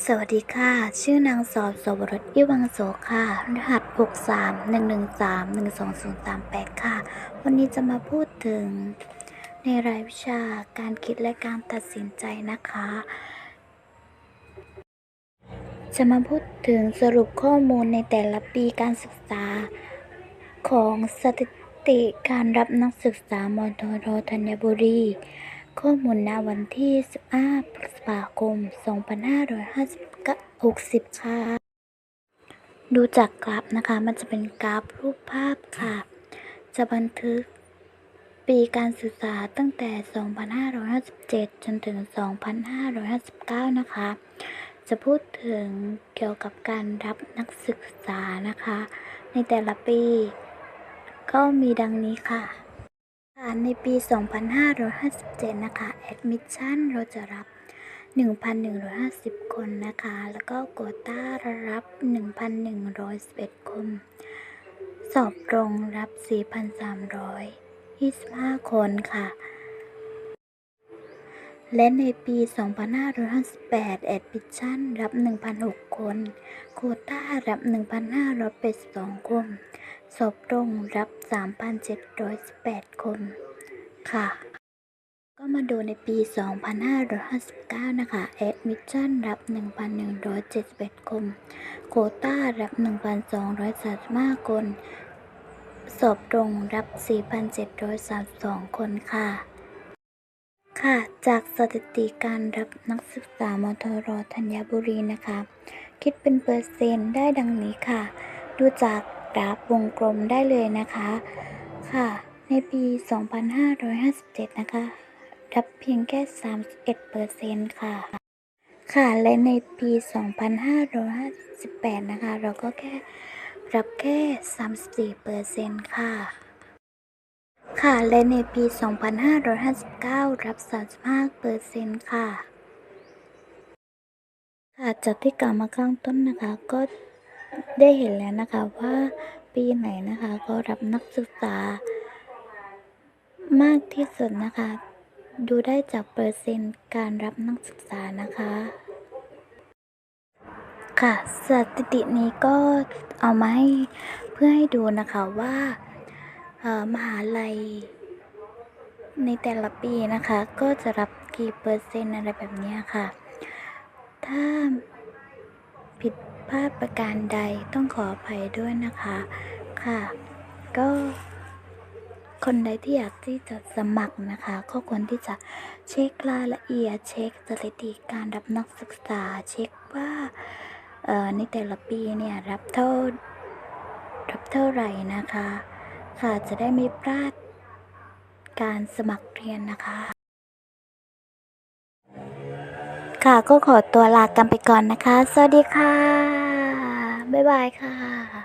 สวัสดีค่ะ ชื่อนางสอบสวรสอิวังโสค่ะ รหัส 6 3 1 1 3 1 2 0 3 8 ค่ะ วันนี้จะมาพูดถึง ในรายวิชาการคิดและการตัดสินใจนะคะ จะมาพูดถึงสรุปข้อมูลในแต่ละปีการศึกษาของสถิติการรับนักศึกษามอทรธัญบุรี ข้อมูลณวันที่ 15 พฤษภาคม 2560 ค่ะ ดูจากกราฟนะคะ มันจะเป็นกราฟรูปภาพค่ะ จะบันทึกปีการศึกษาตั้งแต่ 2557 จนถึง 2559 นะคะ จะพูดถึงเกี่ยวกับการรับนักศึกษานะคะ ในแต่ละปี ก็มีดังนี้ค่ะค่ะ ในปี 2557 นะคะ Admission เราจะรับ 1,150 คนนะคะ แล้วก็โควต้ารับ 1,111 คน สอบตรงรับ 4,325 คนค่ะ และในปี 2558 Admission รับ 1,006 คน โคต้ารับ 1,582 คน สอบตรงรับ 3,718 คน ค่ะ ก็มาดูในปี 2559 นะคะ Admission รับ 1,171 คน โคต้ารับ 1,235 คน สอบตรงรับ 4,732 คนค่ะค่ะ จากสถิติการรับนักศึกษามทรธัญบุรีนะคะ คิดเป็นเปอร์เซ็นต์ได้ดังนี้ค่ะ ดูจาก ราฟวงกลมได้เลยนะคะค่ะ ในปี 2557 นะคะรับเพียงแค่ 31เปอร์เซ็นต์ค่ะ ค่ะ และในปี 2558 นะคะ เราก็แค่รับแค่ 34เปอร์เซ็นต์ค่ะ ค่ะ และในปี 2559 รับ 35เปอร์เซ็นต์ค่ะ ค่ะ จากที่กล่าวมาข้างต้นนะคะ ก็ ได้เห็นแล้วนะคะว่าปีไหนนะคะ ก็รับนักศึกษามากที่สุดนะคะ ดูได้จากเปอร์เซ็นต์การรับนักศึกษานะคะ ค่ะสถิตินี้ก็เอามาให้เพื่อให้ดูนะคะว่ามหาลัย ในแต่ละปีนะคะ ก็จะรับกี่เปอร์เซ็นต์อะไรแบบนี้ค่ะ ถ้า พลาดประการใดต้องขออภัยด้วยนะคะค่ะ ก็คนใดที่อยากที่จะสมัครนะคะก็ควรที่จะเช็ครายละเอียด เช็คสถิติการรับนักศึกษา เช็คว่าในแต่ละปีเนี่ยรับเท่ารับเท่าไหร่นะคะ ค่ะจะได้ไม่พลาดการสมัครเรียนนะคะ ค่ะ ก็ขอตัวลากันไปก่อนนะคะ สวัสดีค่ะ บ๊ายบายค่ะ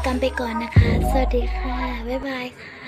ลากันไปก่อนนะคะ สวัสดีค่ะ บ๊ายบายค่ะ